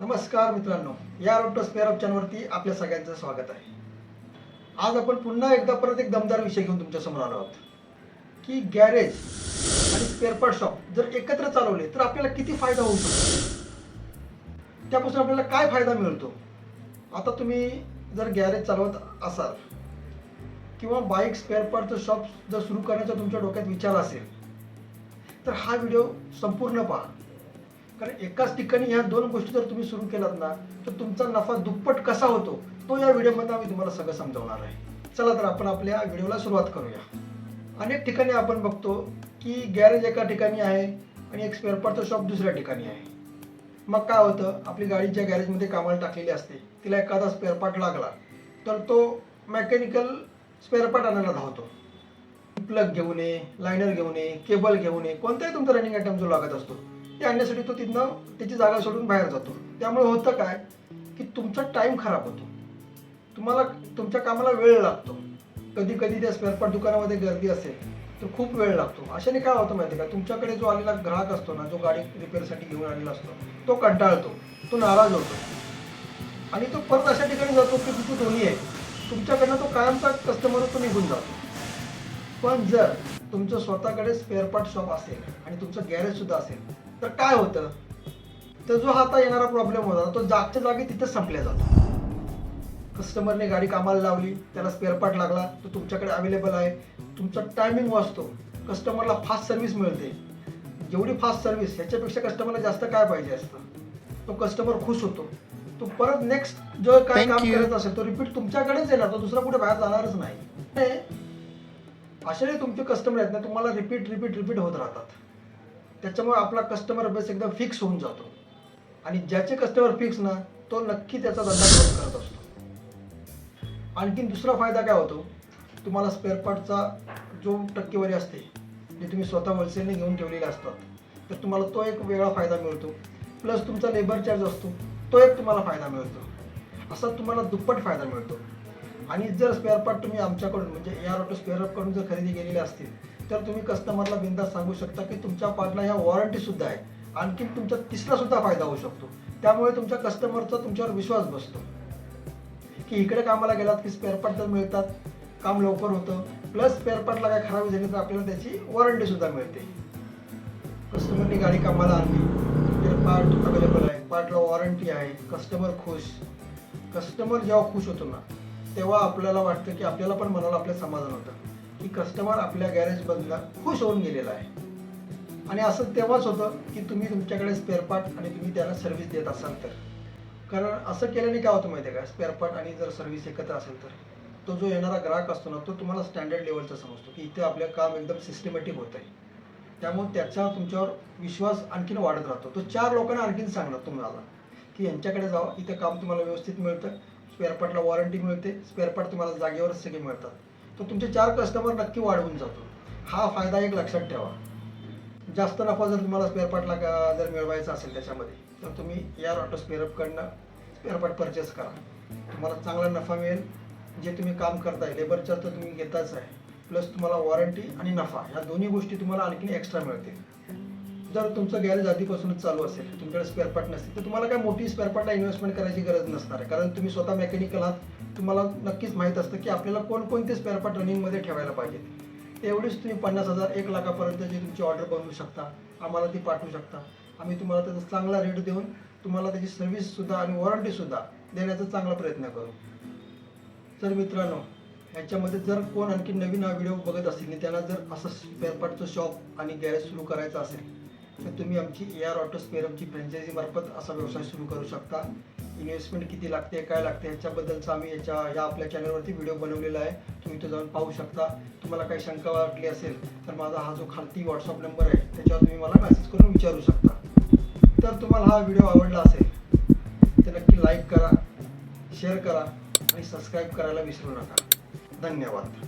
नमस्कार मित्रांनो या रोटो स्पेअर ऑफ चॅनलवरती आपल्या सगळ्यांचं स्वागत आहे. आज आपण पुन्हा एकदा परत एक दमदार विषय घेऊन तुमच्यासमोर आलो आहोत. की गॅरेज आणि स्पेअर पार्ट शॉप जर एकत्र चालवले तर आपल्याला किती फायदा होऊ शकतो? त्यापासून आपल्याला काय फायदा मिळतो? आता तुम्ही जर गॅरेज चालवत असाल किंवा बाईक स्पेअर पार्टचं शॉप जर सुरू करण्याचा तुमच्या डोक्यात विचार असेल तर हा व्हिडिओ संपूर्ण पहा. कारण एकाच ठिकाणी ह्या दोन गोष्टी जर तुम्ही सुरू केलात ना तर तुमचा नफा दुप्पट कसा होतो तो या व्हिडिओमध्ये आम्ही तुम्हाला सगळं समजावणार आहे. चला तर आपण आपल्या व्हिडिओला सुरुवात करूया. अनेक ठिकाणी आपण बघतो की गॅरेज एका ठिकाणी आहे आणि एक स्पेअरपार्टचं शॉप दुसऱ्या ठिकाणी आहे. मग काय होतं आपली गाडी ज्या गॅरेजमध्ये कामाला टाकलेली असते तिला एखादा स्पेअरपार्ट लागला तर तो मेकॅनिकल स्पेअरपार्ट आणायला धावतो. प्लग घेऊन ये लायनर घेऊन ये केबल घेऊन ये कोणताही तुमचा रनिंग आयटम जो लागत असतो ते आणण्यासाठी तो तिथनं त्याची जागा सोडून बाहेर जातो. त्यामुळे होतं काय की तुमचा टाईम खराब होतो. तुम्हाला तुमच्या कामाला वेळ लागतो. कधी कधी त्या स्पेअरपार्ट दुकानामध्ये गर्दी असेल तर खूप वेळ लागतो. अशाने काय होतं माहिती आहे का? तुमच्याकडे जो आलेला ग्राहक असतो ना जो गाडी रिपेअरसाठी घेऊन आलेला असतो तो कंटाळतो. तो नाराज होतो. आणि तो परत अशा ठिकाणी जातो की तिथे दोन्ही आहे तुमच्याकडनं तो कायमचा कस्टमर तो निघून जातो. पण जर तुमचं स्वतःकडे स्पेअरपार्ट शॉप असेल आणि तुमचं गॅरेजसुद्धा असेल तर काय होतं? तर जो हा आता येणारा प्रॉब्लेम होता तो जागच्या जागी तिथेच संपल्या जातो. कस्टमरने गाडी कामाला लावली त्याला स्पेअर पार्ट लागला तो तुमच्याकडे अवेलेबल आहे. तुमचा टायमिंग वाचतो. कस्टमरला फास्ट सर्व्हिस मिळते. जेवढी फास्ट सर्व्हिस ह्याच्यापेक्षा कस्टमरला जास्त काय पाहिजे असतं? तो कस्टमर खुश होतो. तो परत नेक्स्ट जो काय काम. करत असेल तो रिपीट तुमच्याकडेच येणार तो दुसरा कुठे बाहेर जाणारच नाही. असे तुमचे कस्टमर आहेत ना तुम्हाला रिपीट रिपीट रिपीट होत राहतात. त्याच्यामुळे आपला कस्टमर बेस एकदम फिक्स होऊन जातो. आणि ज्याचे कस्टमर फिक्स ना तो नक्की त्याचा धंदा ग्रोथ करत असतो. आणखीन दुसरा फायदा काय होतो? तुम्हाला स्पेअर पार्टचा जो टक्केवारी असते जे तुम्ही स्वतः होलसेलने घेऊन ठेवलेले असतात तर तुम्हाला तो एक वेगळा फायदा मिळतो. प्लस तुमचा लेबर चार्ज असतो तो एक तुम्हाला फायदा मिळतो. असा तुम्हाला दुप्पट फायदा मिळतो. आणि जर स्पेअर पार्ट तुम्ही आमच्याकडून म्हणजे एआर ऑटो स्पेअरकडून जर खरेदी केलेले असतील तर तुम्ही कस्टमरला बिंदास सांगू शकता की तुमच्या पार्टला ह्या वॉरंटी सुद्धा आहे. आणखीन तुमचा तिसरा सुद्धा फायदा होऊ शकतो. त्यामुळे तुमच्या कस्टमरचा तुमच्यावर विश्वास बसतो. की इकडे कामाला गेलात की स्पेअर पार्ट तर मिळतात. काम लवकर होतं. प्लस स्पेअर पार्टला काय खराबी झाली तर आपल्याला त्याची वॉरंटी सुद्धा मिळते. कस्टमरनी गाडी कामाला आणली. स्पेअर पार्ट अवेलेबल आहे. पार्टला वॉरंटी आहे. कस्टमर खुश. कस्टमर जेव्हा खुश होतो ना तेव्हा आपल्याला वाटतं की आपल्याला पण मनाला आपलं समाधान होतं. की कस्टमर आपल्या गॅरेजमधला खुश होऊन गेलेला आहे. आणि असं तेव्हाच होतं की तुम्ही तुमच्याकडे स्पेअरपार्ट आणि तुम्ही त्याला सर्व्हिस देत असाल तर. कारण असं केल्याने काय होतं माहिती आहे का स्पेअरपार्ट आणि जर सर्व्हिस एकत्र असेल तर. तो जो येणारा ग्राहक असतो ना तो तुम्हाला स्टँडर्ड लेवलचा समजतो की इथे आपलं काम एकदम सिस्टमॅटिक होत आहे त्यामुळे त्याचा तुमच्यावर विश्वास आणखीन वाढत राहतो. तो चार लोकांना आणखीन सांगणार तुम्हाला की यांच्याकडे जावा इथं काम तुम्हाला व्यवस्थित मिळतं. स्पेअरपार्टला वॉरंटी मिळते स्पेअरपार्ट तुम्हाला जागेवरच सगळे मिळतात. तर तुमचे चार कस्टमर नक्की वाढवून जातो. हा फायदा एक लक्षात ठेवा. जास्त नफा जर तुम्हाला स्पेअरपार्टला जर मिळवायचा असेल त्याच्यामध्ये तर तुम्ही या ऑटो स्पेअरअपकडनं स्पेअरपार्ट परचेस करा. तुम्हाला चांगला नफा मिळेल. जे तुम्ही काम करताय लेबर चार्ज तर तुम्ही घेताच आहे. प्लस तुम्हाला वॉरंटी आणि नफा ह्या दोन्ही गोष्टी तुम्हाला आणखी एक्स्ट्रा मिळतील. जर तुमचं गॅरेज आधीपासूनच चालू असेल तुमच्याकडे स्पेअर पार्ट नसेल तर तुम्हाला काय मोठी स्पेअर पार्टला इन्व्हेस्टमेंट करायची गरज नसणार आहे. कारण तुम्ही स्वतः मेकॅनिकल आहात. तुम्हाला नक्कीच माहीत असतं की आपल्याला कोणकोणते स्पेअर पार्ट रनिंगमध्ये ठेवायला पाहिजेत तेवढीच तुम्ही पन्नास हजार एक लाखापर्यंत जी तुमची ऑर्डर बनवू शकता आम्हाला ती पाठवू शकता. आम्ही तुम्हाला त्याचा चांगला रेट देऊन तुम्हाला त्याची सर्व्हिससुद्धा आणि वॉरंटीसुद्धा देण्याचा चांगला प्रयत्न करू. तर मित्रांनो ह्याच्यामध्ये जर कोण आणखी नवीन हा व्हिडिओ बघत असेल आणि त्यांना जर असं स्पेअर पार्टचं शॉप आणि गॅरेज सुरू करायचं असेल तर तुम्ही आमची ए आर ऑटो स्पेअरची फ्रँचायझी मार्फत असा व्यवसाय सुरू करू शकता. इन्व्हेस्टमेंट किती लागते काय लागते ह्याच्याबद्दलचा आम्ही याच्या या आपल्या चॅनलवरती व्हिडिओ बनवलेला आहे. तुम्ही तो जाऊन पाहू शकता. तुम्हाला काही शंका वाटली असेल तर माझा हा जो खालती व्हॉट्सअप नंबर आहे त्याच्यावर तुम्ही मला मेसेज करून विचारू शकता. तर तुम्हाला हा व्हिडिओ आवडला असेल तर नक्की लाईक करा शेअर करा आणि सबस्क्राईब करायला विसरू नका. धन्यवाद.